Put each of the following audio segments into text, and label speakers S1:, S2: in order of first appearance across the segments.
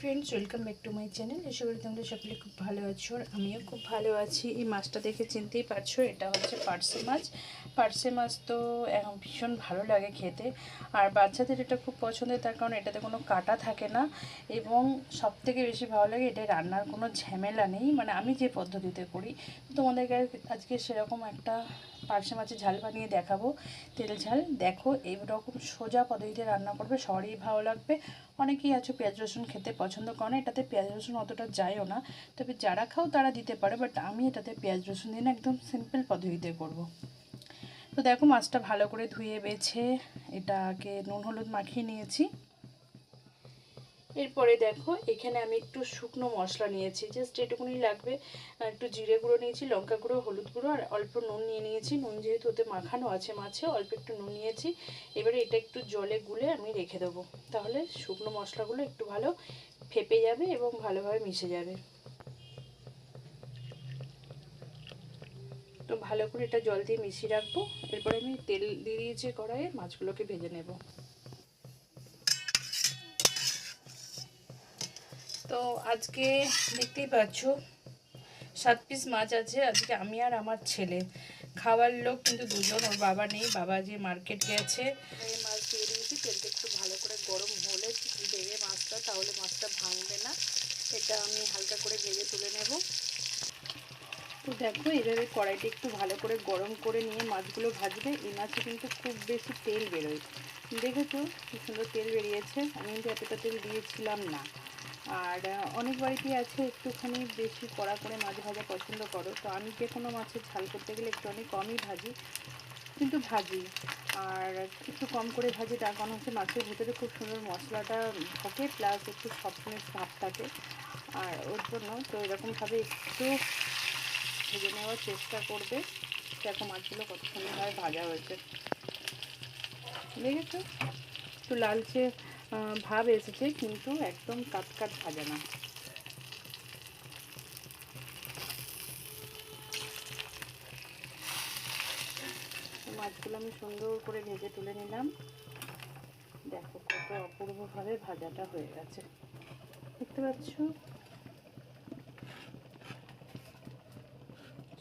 S1: Friends welcome back to my channel আশা করি তোমরা সকলে খুব ভালো আছো আর আমিও খুব ভালো আছি। এই মাছটা দেখে চিনতেই পারছ, এটা হচ্ছে পার্সে মাছ। পার্সে মাছ তো ভীষণ ভালো লাগে খেতে। আর বাচ্চাদের এটা খুব পছন্দের, তার কারণ এটাতে কোনো কাটা থাকে না। এবং সব থেকে বেশি ভালো লাগে, এটা রান্নার কোনো ঝামেলা নেই। মানে আমি যে পদ্ধতিতে করি, তোমাদেরকে আজকে সেরকম একটা পার্সে মাছের ঝাল বানিয়ে দেখাবো। তেল ঝাল, দেখো, এইরকম সোজা পদ্ধতিতে রান্না করবে, সবারই ভালো লাগবে। অনেকেই আছে পেঁয়াজ, রসুন খেতে পছন্দ করে না, এটাতে পেঁয়াজ, রসুন অতটা যায়ও না। তবে যারা খাও তারা দিতে পারে বাট আমি এটাতে পেঁয়াজ, রসুন দিন একদম সিম্পল পদ্ধতিতে করব। তো দেখো, মাছটা ভালো করে ধুয়ে বেছে, এটাকে নুন, হলুদ মাখিয়ে নিয়েছি। এরপরে দেখো, এখানে আমি একটু শুকনো মশলা নিয়েছি। জাস্ট এটুকুনি লাগবে একটু জিরে গুঁড়ো নিয়েছি, লঙ্কা গুঁড়ো, হলুদ গুঁড়ো, আর অল্প নুন নিয়ে নিয়েছি। নুন যেহেতু ওতে মাখানো আছে মাছে, অল্প একটু নুন নিয়েছি। এবারে এটা একটু জলে গুলে আমি রেখে দেবো। তাহলে শুকনো মশলাগুলো একটু ভালো ফেপে যাবে এবং ভালোভাবে মিশে যাবে। তো ভালো করে এটা জল দিয়ে মিশিয়ে রাখব। এরপরে আমি তেল দিয়ে দিয়েছি কড়াইয়ে, মাছগুলোকে ভেজে নেব। তো আজকে দেখতেই পাচ্ছ, সাত পিস মাছ আছে। আজকে আমি আর আমার ছেলে। খাওয়ার লোক কিন্তু দুজন, ওর বাবা নেই। বাবা যে মার্কেট গেছে। মাছ দিয়ে দিয়েছি। তেলটা একটু ভালো করে গরম হলে দেবে মাছটা, তাহলে মাছটা ভাঙবে না। এটা আমি হালকা করে ভেজে তুলে নেব। তো দেখো এইভাবে কড়াইটা একটু ভালো করে গরম করে নিয়ে মাছগুলো ভাজবে। এই মাছে কিন্তু খুব বেশি তেল বেরোয়। দেখেছ, কি সুন্দর তেল বেরিয়েছে। আমি কিন্তু এতটা তেল দিয়েছিলাম না। আর অনেক বাড়িতেই আছে, একটুখানি বেশি কড়া করে মাছ ভাজা পছন্দ করো। তো আমি যে কোনো মাছের ঝাল করতে গেলে একটু অনেক কমই ভাজি, কিন্তু ভাজি। আর একটু কম করে ভাজি, তার কারণ হচ্ছে মাছের ভিতরে খুব সুন্দর মশলাটা থাকে, প্লাস একটু সবসময় ভাব থাকে। আর ওর জন্য তো এরকমভাবে একটু ভেজে নেওয়ার চেষ্টা করবে। দেখো মাছগুলো কত সুন্দরভাবে ভাজা হয়েছে। দেখেছ? একটু লালচে ভাব এসেছে, কিন্তু একদম কাট কাট ভাজা না। মাছগুলো আমি সুন্দর করে ভেজে তুলে নিলাম। দেখো কত অপূর্বভাবে ভাজাটা হয়ে গেছে। দেখতে পাচ্ছ?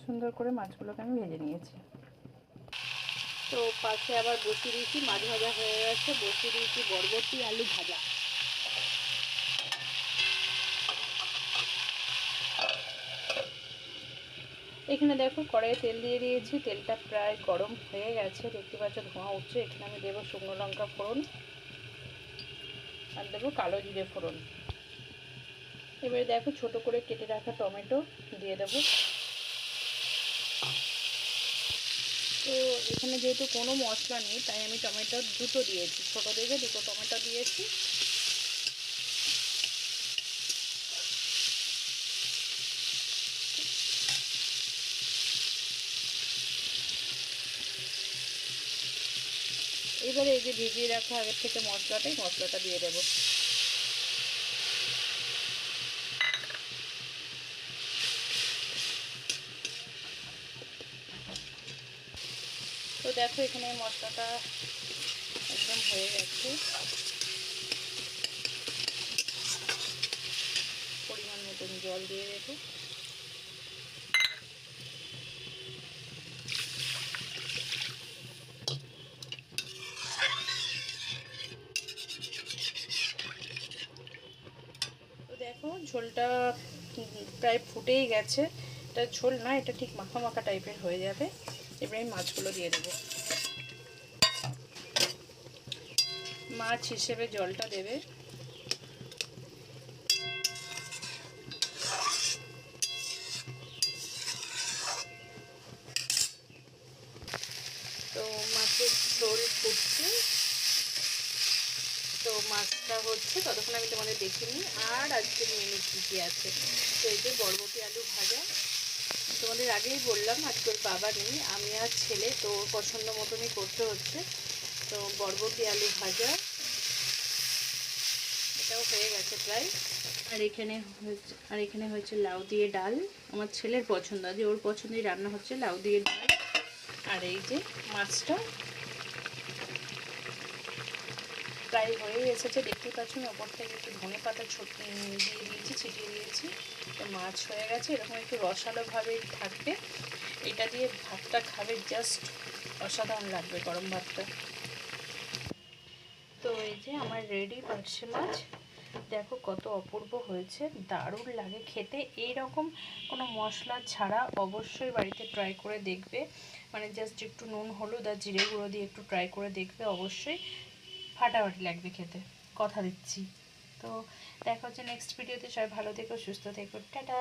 S1: সুন্দর করে মাছগুলোকে আমি ভেজে নিয়েছি। তো পাশে আবার বসিয়ে দিয়েছি মাছ ভাজা হয়ে গেছে, বসিয়ে দিয়েছি বরবটি, আলু ভাজা। এখানে দেখো কড়াইয়ে তেল দিয়ে দিয়েছি, তেলটা প্রায় গরম হয়ে গেছে, দেখতে পাচ্ছ ধোঁয়া উঠছে, এখানে আমি দেবো শুকনো লঙ্কা ফোড়ন, আর দেবো কালো জিরে ফোড়ন। এবারে দেখো ছোট করে কেটে রাখা টমেটো, দিয়ে দেবো তো এখানে যেহেতু কোনো মশলা নেই, তাই আমি টমেটো দুটো দিয়েছি। ছোটো দেখে দুটো টমেটো দিয়েছি। এবারে এই যে ভিজিয়ে রাখা আগের থেকে মশলাটাই মশলাটা দিয়ে দেবো। দেখো এখানে মশলাটা একদম হয়ে গেছে। পরিমাণ মতন জল দিয়ে তো দেখো ঝোলটা প্রায় ফুটেই গেছে। এটা ঝোল না, এটা ঠিক মাখা মাখা টাইপের হয়ে যাবে। এবারে আমি মাছগুলো দিয়ে দেবো। মাছ হিসেবে জলটা দেবে। তো মাছের ঝোল ফুটছে তো মাছটা হচ্ছে ততক্ষণ আমি তোমাদের দেখিনি। আর আজকের মেনু কী কী আছে? তো এই যে বরবটি আলু ভাজা। তোমাদের আগেই বললাম আজকের বাবা নেই, আমি আর ছেলে, তো ওর পছন্দ মতনই করতে হচ্ছে। তো বরবটি আলু ভাজা, এটাও হয়ে গেছে প্রায়। আর এখানে হয়েছে আর এখানে হয়েছে লাউ দিয়ে ডাল। আমার ছেলের পছন্দ যে ওর পছন্দই রান্না হচ্ছে লাউ দিয়ে ডাল। আর এই যে মাছটা প্রায় হয়েই এসেছে, দেখতে পাচ্ছ ওপর থেকে একটু ধনে পাতা ছোট দিয়ে দিয়েছি, ছিটিয়ে দিয়েছি। তো মাছ হয়ে গেছে, এরকম একটু রসালোভাবে থাকবে। এটা দিয়ে ভাতটা খাবে জাস্ট অসাধারণ লাগবে গরম ভাতটা। তো এই যে আমার রেডি পার্শে মাছ। দেখো কত অপূর্ব হয়েছে, দারুণ লাগে খেতে। এই রকম কোনো মশলা ছাড়া অবশ্যই বাড়িতে ট্রাই করে দেখবে। মানে জাস্ট একটু নুন, হলুদ আর জিরে গুঁড়ো দিয়ে একটু ট্রাই করে দেখবে অবশ্যই। ফাটাফাটি লাগবে খেতে। কথা দিচ্ছি। তো দেখা হচ্ছে নেক্সট ভিডিওতে সবাই ভালো থেকো সুস্থ থেকো। টাটা।